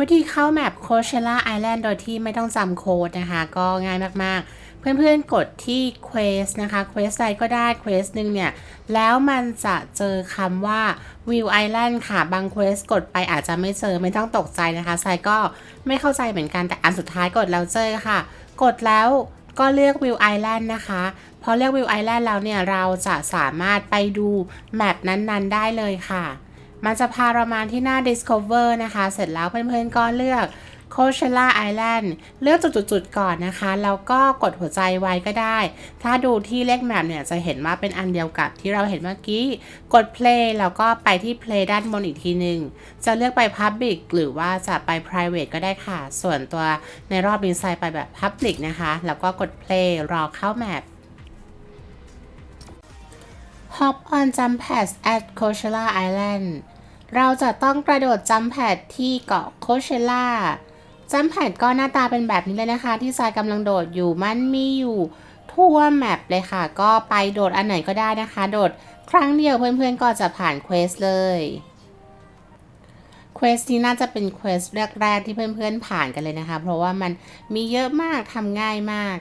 วิธีเข้าแมป Coachella Island โดยที่ไม่ต้องจำโค้ดนะคะ ก็ง่ายมากๆ เพื่อนๆกดที่ Quest นะคะ Quest ใดก็ได้ Quest หนึ่งเนี่ย แล้วมันจะเจอคำว่า View Island ค่ะ บาง Quest กดไปอาจจะไม่เจอไม่ต้องตกใจนะคะไซก็ไม่เข้าใจเหมือนกันแต่อันสุดท้ายกดแล้วเจอค่ะ กดแล้วก็เลือก View Island นะคะ พอเลือก View Island แล้วเนี่ย เราจะสามารถไปดูแมปนั้นๆได้เลยค่ะ มันจะพาเรามาที่หน้า Discover นะคะ เสร็จแล้วเพื่อนๆก็เลือก Coachella Island เลือกจุดๆ ๆ ก่อนนะคะ แล้วก็กดหัวใจไว้ก็ได้ ถ้าดูที่เลขแมปเนี่ยจะเห็นว่าเป็นอันเดียวกับที่เราเห็นเมื่อกี้ กด play แล้วก็ไปที่ play ด้านบนอีกทีหนึ่ง จะเลือกไป public หรือว่าจะไป private ก็ได้ค่ะ ส่วนตัวในรอบนี้ไซไปแบบ public นะคะ แล้วก็กด play รอเข้าแมป Hop on jump pads at Coachella Island เราจะต้องกระโดดจัมแพดที่เกาะโคเชล่าจัมแพดก็หน้าตาเป็นแบบนี้เลยนะคะ ที่ทรายกำลังโดดอยู่มันมีอยู่ทั่วแมปเลยค่ะ ก็ไปโดดอันไหนก็ได้นะคะ โดดครั้งเดียวเพื่อนๆก็จะผ่านเควสเลยเควสนี้น่าจะเป็นเควสแรกๆที่เพื่อนๆผ่านกันเลยนะคะ เพราะว่ามันมีเยอะมากทำง่ายมาก